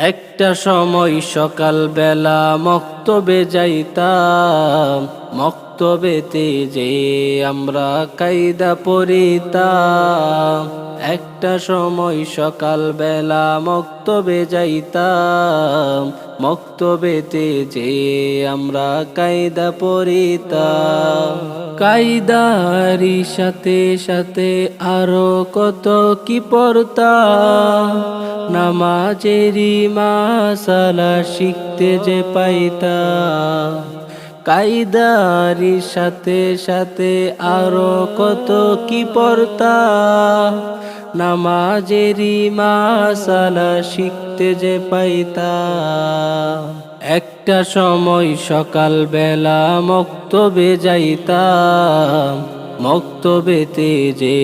একটা সময় সকাল বেলা মক্তবে যাইতাম মক্তবেতে যে আমরা কায়দা পড়িতাম। একটা সময় সকাল বেলা মক্তবে যাইতাম। মক্তবেতে যে আমরা কায়দা পড়িতাম। কায়দারি সাথে সাথে আরও কত কি পড়তাম। নামাজেরি মাসালা শিখতে যে পাইতাম। কায়দারি সাথে সাথে আরও কত কি পড়তা? নামাজেরি মাসালা শিখতে যে পাইতা। একটা সময় সকাল বেলা মক্তবে যাইতাম মক্তবেতে যে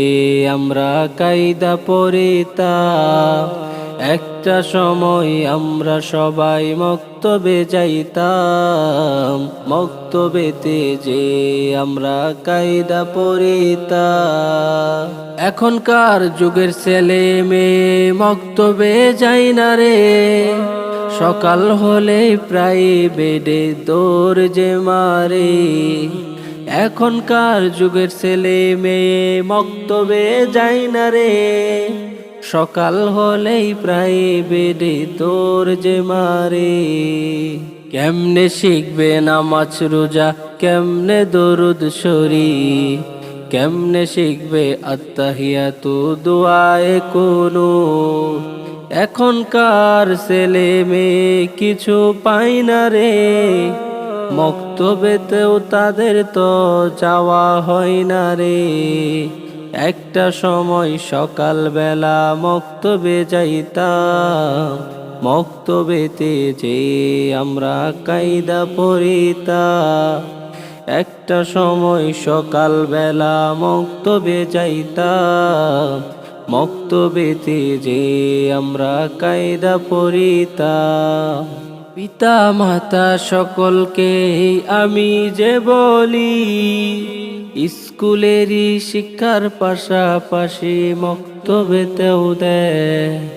আমরা কায়দা পড়িতাম একটা সময় আমরা সবাই মক্তবে যাইতাম মক্তবেতে যে আমরা কায়দা পড়িতাম। এখনকার যুগের ছেলে মেয়ে মক্তবে যাই না রে। সকাল হলে প্রায় বেডে দৌড় যে মারে। এখনকার যুগের ছেলে মেয়ে মক্তবে যাই না রে। সকাল হলেই প্রায় বেডে তোর যে মারে। কেমনে শিখবে নামাজ রোজা, কেমনে দরুদ শরী কেমনে শিখবে আত্মাহিয়া তো দোয়ায় কোনো। এখনকার ছেলে মেয়ে কিছু পাই না রে। মক্তবেতেও তাদের তো যাওয়া হয় না রে। একটা সময় সকাল বেলা মক্তবে যাইতাম মক্তবেতে যে আমরা কায়দা পড়িতাম। একটা সময় সকাল বেলা মক্তবে যাইতাম মক্তবেতে যে আমরা কায়দা পড়িতাম। পিতা মাতা সকলকে আমি যে বলি, স্কুলেরই শিক্ষার পাশাপাশি মক্তবেতেও দেয়।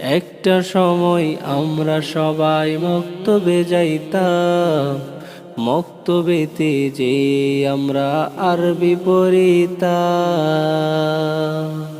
একটা সময় আমরা সবাই মক্তবে যাইতাম। মক্তবেতে যে আমরা আরবি পড়িতাম।